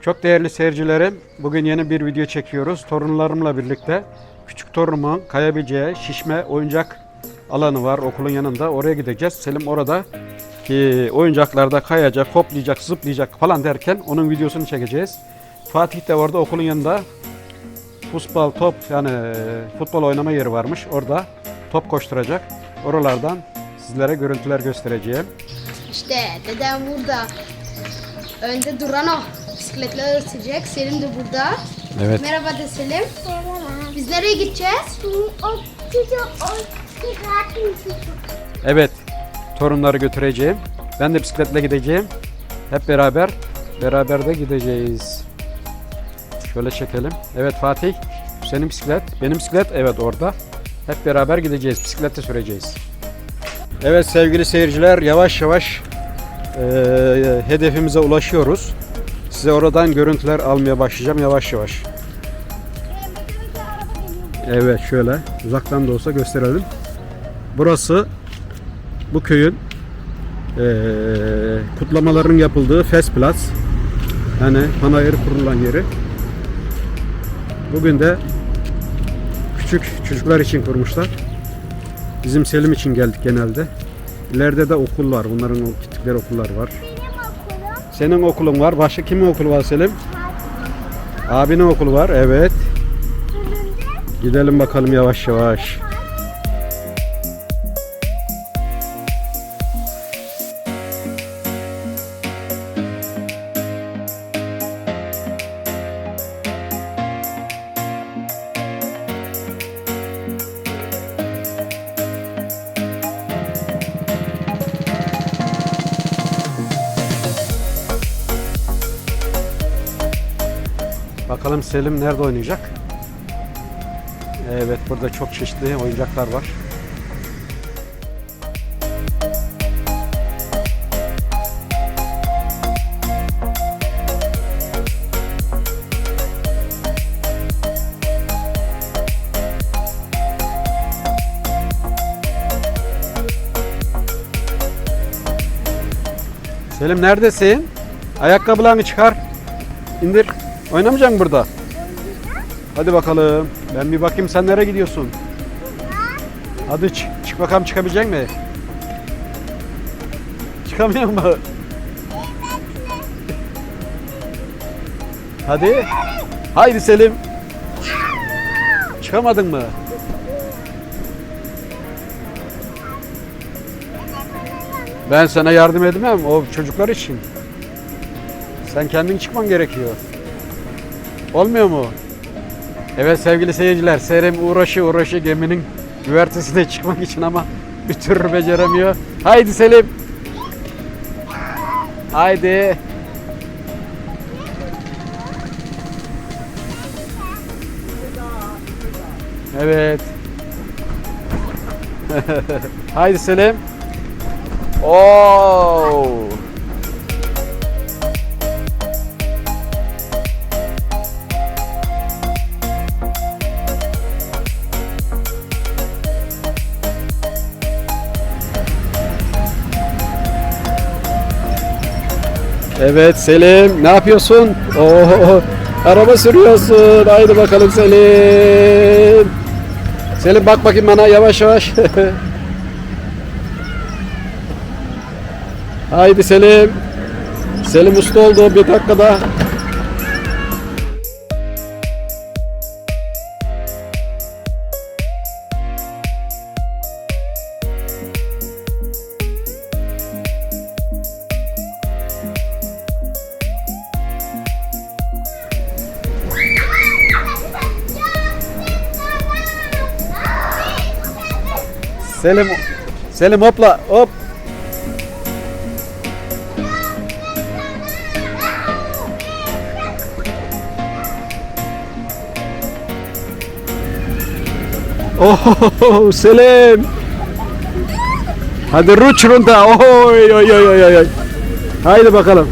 Çok değerli seyircilerim, bugün yeni bir video çekiyoruz. Torunlarımla birlikte küçük torunumun kayabileceği şişme oyuncak alanı var okulun yanında. Oraya gideceğiz. Selim orada ki oyuncaklarda kayacak, hoplayacak, zıplayacak falan derken onun videosunu çekeceğiz. Fatih de orada okulun yanında futbol, top yani e, futbol oynama yeri varmış. Orada top koşturacak. Oralardan sizlere görüntüler göstereceğim. İşte dedem burada. Önde duran o. Bisikletle ısıtacak. Selim de burada. Evet. Merhaba de Selim. Biz nereye gideceğiz? Evet, torunları götüreceğim. Ben de bisikletle gideceğim. Hep beraber, beraber de gideceğiz. Şöyle çekelim. Evet Fatih, senin bisiklet. Benim bisiklet, evet orada. Hep beraber gideceğiz, bisiklette süreceğiz. Evet sevgili seyirciler, yavaş yavaş eee, hedefimize ulaşıyoruz. Size oradan görüntüler almaya başlayacağım yavaş yavaş. Evet şöyle uzaktan da olsa gösterelim. Burası bu köyün eee kutlamaların yapıldığı Festplatz. Yani panayır kurulan yeri. Bugün de küçük çocuklar için kurmuşlar. Bizim Selim için geldik genelde. İleride de okul var. Bunların gittikleri okullar var. Senin okulun var. Başka kimin okulu var Selim? Abinin okulu var. Evet. Gidelim bakalım yavaş yavaş. Bakalım Selim nerede oynayacak? Evet burada çok çeşitli oyuncaklar var. Selim neredesin? Ayakkabılarını çıkar. İndir. Oynamayacak mısın burada? Hadi bakalım. Ben bir bakayım sen nereye gidiyorsun? Hadi çık, çık bakalım çıkabilecek mi? Çıkamıyor mu? Hadi. Haydi Selim. Çıkamadın mı? Ben sana yardım edemem. O çocuklar için. Sen kendin çıkman gerekiyor. Olmuyor mu? Evet sevgili seyirciler, Serim uğraşı uğraşı geminin güvertesine çıkmak için ama bir türlü beceremiyor. Haydi Selim. Haydi. Evet. Haydi Selim. Oo. Evet Selim ne yapıyorsun? Oo, araba sürüyorsun. Haydi bakalım Selim. Selim bak bakayım bana yavaş yavaş. Haydi Selim. Selim usta oldu bir dakikada. Selim Selim hopla hop. Oh Selim. Hadi ruç runta. Oy oy oy oy oy. Haydi bakalım.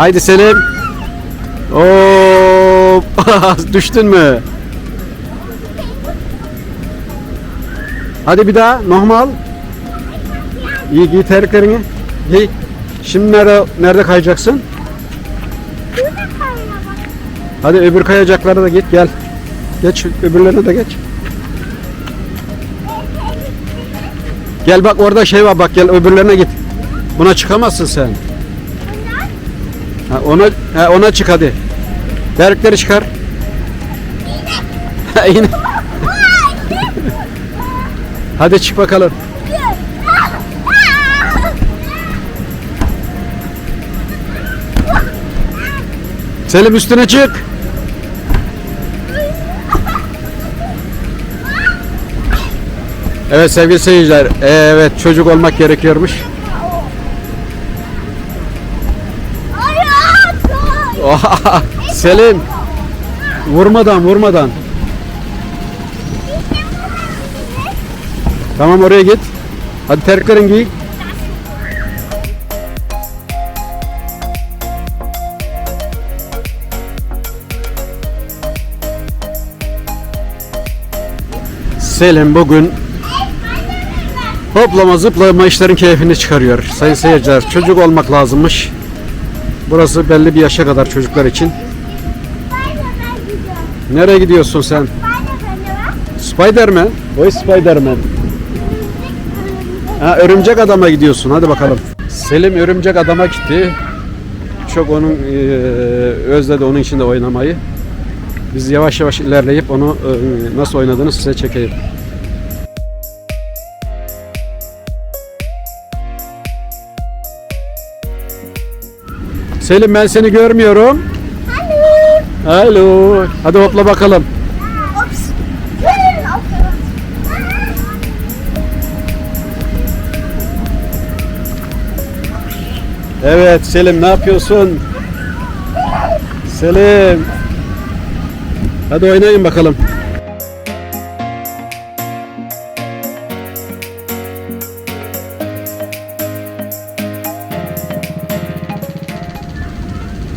Haydi Selim. Oo, düştün mü? Hadi bir daha normal. İyi giy terliklerini. Giy. Şimdi nerede nerede kayacaksın? Hadi öbür kayacaklara da git gel. Geç öbürlerine de geç. Gel bak orada şey var bak gel öbürlerine git. Buna çıkamazsın sen. Ha, ona ha, ona çık hadi. Terlikleri çıkar. Yine. hadi çık bakalım. Selim üstüne çık. Evet sevgili seyirciler. Evet çocuk olmak gerekiyormuş. Oha! Selim vurmadan vurmadan. Tamam oraya git. Hadi terliklerini giy. Selim bugün hoplama zıplama işlerin keyfini çıkarıyor. Sayın seyirciler çocuk olmak lazımmış. Burası belli bir yaşa kadar çocuklar için. Nereye gidiyorsun sen? Spiderman? Boy Spiderman. Ha, örümcek adama gidiyorsun. Hadi bakalım. Selim örümcek adama gitti. Çok onun eee, özledi onun içinde oynamayı. Biz yavaş yavaş ilerleyip onu eee, nasıl oynadığını size çekeyim. Selim ben seni görmüyorum. Alo. Hadi hopla bakalım. Evet Selim ne yapıyorsun? Selim. Hadi oynayın bakalım.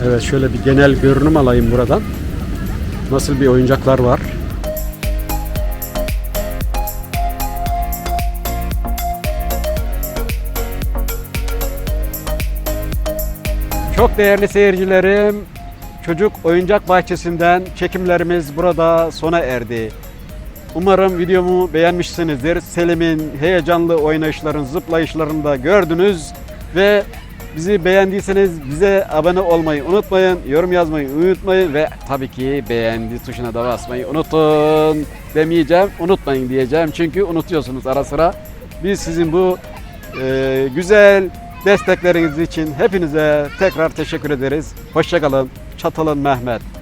Evet şöyle bir genel görünüm alayım buradan. Nasıl bir oyuncaklar var? Çok değerli seyircilerim, çocuk oyuncak bahçesinden çekimlerimiz burada sona erdi. Umarım videomu beğenmişsinizdir. Selim'in heyecanlı oynayışlarını, zıplayışlarını da gördünüz ve bizi beğendiyseniz bize abone olmayı unutmayın, yorum yazmayı unutmayın ve tabii ki beğendi tuşuna da basmayı unutun demeyeceğim, unutmayın diyeceğim çünkü unutuyorsunuz ara sıra. Biz sizin bu e, güzel destekleriniz için hepinize tekrar teşekkür ederiz. Hoşçakalın. Çatalın Mehmet.